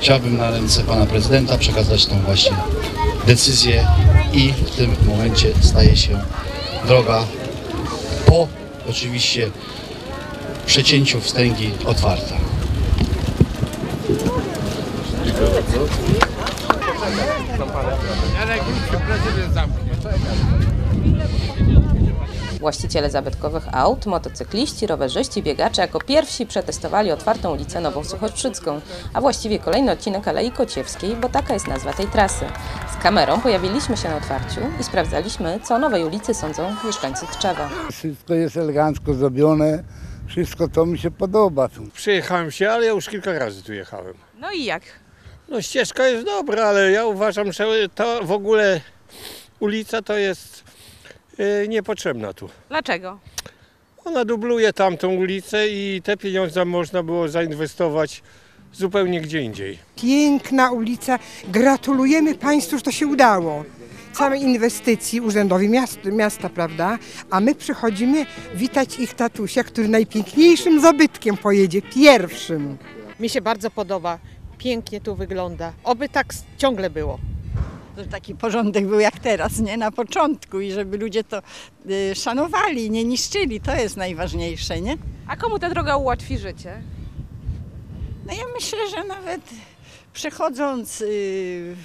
Chciałbym na ręce pana prezydenta przekazać tą właśnie decyzję i w tym momencie staje się droga po oczywiście przecięciu wstęgi otwarta. Właściciele zabytkowych aut, motocykliści, rowerzyści, biegacze jako pierwsi przetestowali otwartą ulicę Nową Suchocrzycką, a właściwie kolejny odcinek Alei Kociewskiej, bo taka jest nazwa tej trasy. Z kamerą pojawiliśmy się na otwarciu i sprawdzaliśmy, co o nowej ulicy sądzą mieszkańcy Tczewa. Wszystko jest elegancko zrobione, wszystko to mi się podoba tu. Przyjechałem się, ale ja już kilka razy tu jechałem. No i jak? No ścieżka jest dobra, ale ja uważam, że to w ogóle ulica to jest niepotrzebna tu. Dlaczego? Ona dubluje tamtą ulicę i te pieniądze można było zainwestować zupełnie gdzie indziej. Piękna ulica. Gratulujemy Państwu, że to się udało. Całej inwestycji urzędowi miasta, miasta, prawda? A my przychodzimy witać ich tatusia, który najpiękniejszym zabytkiem pojedzie, pierwszym. Mi się bardzo podoba. Pięknie tu wygląda. Oby tak ciągle było. Żeby taki porządek był jak teraz, nie? Na początku i żeby ludzie to y, szanowali, nie niszczyli, to jest najważniejsze, nie? A komu ta droga ułatwi życie? No ja myślę, że nawet przechodząc y,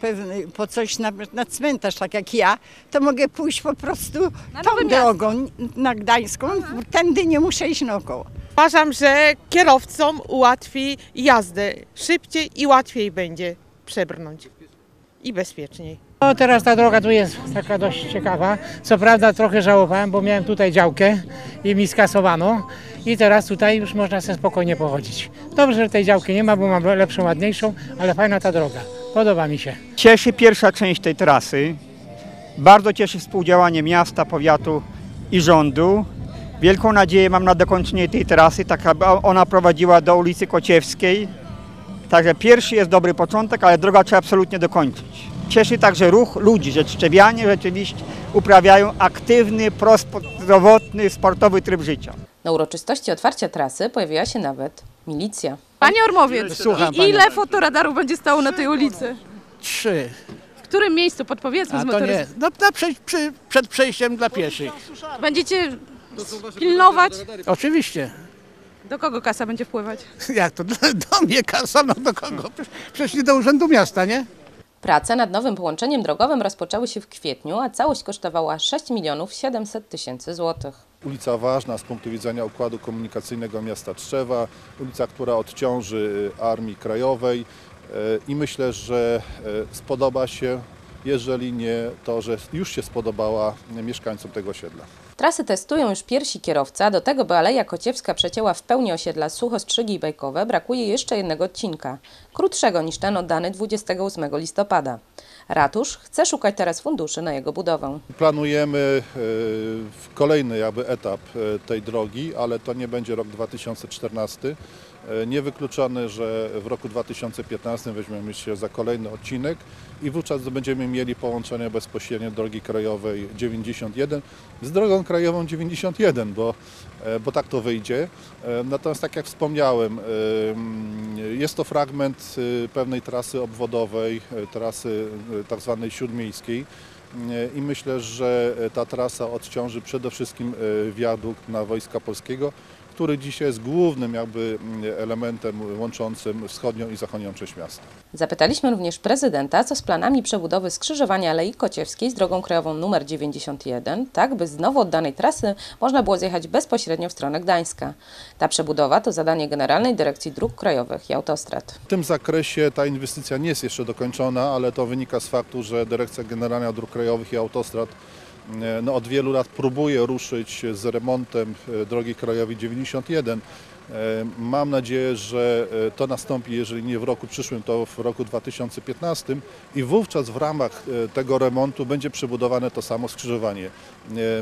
pewny, po coś na, na cmentarz, tak jak ja, to mogę pójść po prostu Na tą Nowe Miasto. drogą na Gdańską, tędy nie muszę iść naokoło. Uważam, że kierowcom ułatwi jazdę. Szybciej i łatwiej będzie przebrnąć. I bezpieczniej. No teraz ta droga tu jest taka dość ciekawa. Co prawda trochę żałowałem, bo miałem tutaj działkę i mi skasowano. I teraz tutaj już można sobie spokojnie pochodzić. Dobrze, że tej działki nie ma, bo mam lepszą, ładniejszą, ale fajna ta droga. Podoba mi się. Cieszy pierwsza część tej trasy. Bardzo cieszy współdziałanie miasta, powiatu i rządu. Wielką nadzieję mam na dokończenie tej trasy, tak aby ona prowadziła do ulicy Kociewskiej. Także pierwszy jest dobry początek, ale droga trzeba absolutnie dokończyć. Cieszy także ruch ludzi, że Trzewianie rzeczywiście uprawiają aktywny, prozdrowotny, sportowy tryb życia. Na uroczystości otwarcia trasy pojawiła się nawet milicja. Panie Ormowiec, Słucham, i panie. ile fotoradarów będzie stało na tej ulicy? Trzy. W którym miejscu? Podpowiedzmy z A to nie. motoryzm. No, na prze, przy, przed przejściem dla pieszych. Będziecie pilnować? Oczywiście. Do kogo kasa będzie wpływać? Jak to? Do, do mnie kasa, no do kogo? Przecież nie do urzędu miasta, nie? Prace nad nowym połączeniem drogowym rozpoczęły się w kwietniu, a całość kosztowała 6 milionów 700 tysięcy złotych. Ulica ważna z punktu widzenia układu komunikacyjnego miasta Trzewa, ulica, która odciąży y, Armii Krajowej y, i myślę, że y, spodoba się, jeżeli nie to, że już się spodobała mieszkańcom tego osiedla. Trasy testują już pierwsi kierowcy, a do tego, by Aleja Kociewska przecięła w pełni osiedla Suchostrzygi i Bajkowe, brakuje jeszcze jednego odcinka, krótszego niż ten oddany 28 listopada. Ratusz chce szukać teraz funduszy na jego budowę. Planujemy w kolejny jakby etap y, tej drogi, ale to nie będzie rok 2014. Y, Niewykluczone, że w roku 2015 weźmiemy się za kolejny odcinek i wówczas będziemy mieli połączenie bezpośrednie drogi krajowej 91 z drogą krajową 91, bo, e, bo tak to wyjdzie. E, Natomiast tak jak wspomniałem, jest to fragment pewnej trasy obwodowej, trasy y, tak śródmiejskiej. I myślę, że ta trasa odciąży przede wszystkim e, wiadukt na Wojska Polskiego, który dzisiaj jest głównym jakby mm, elementem łączącym wschodnią i zachodnią część miasta. Zapytaliśmy również prezydenta, co z planami przebudowy skrzyżowania Alei Kociewskiej z drogą krajową nr 91, tak by z nowo oddanej trasy można było zjechać bezpośrednio w stronę Gdańska. Ta przebudowa to zadanie Generalnej Dyrekcji Dróg Krajowych i Autostrad. W tym zakresie ta inwestycja nie jest jeszcze dokończona, ale to wynika z faktu, że Dyrekcja Generalna Dróg Krajowych i Autostrad no, od wielu lat próbuje ruszyć z remontem e, drogi krajowej 91. E, Mam nadzieję, że e, to nastąpi, jeżeli nie w roku przyszłym, to w roku 2015 i wówczas w ramach e, tego remontu będzie przebudowane to samo skrzyżowanie.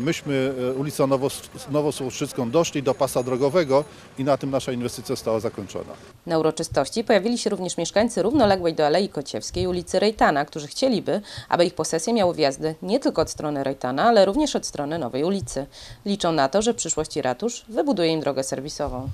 Myśmy ulicą Nowos- Nowosłuszczycką doszli do pasa drogowego i na tym nasza inwestycja została zakończona. Na uroczystości pojawili się również mieszkańcy równoległej do Alei Kociewskiej ulicy Rejtana, którzy chcieliby, aby ich posesje miały wjazdy nie tylko od strony Rejtana, ale również od strony Nowej ulicy. Liczą na to, że w przyszłości ratusz wybuduje im drogę serwisową.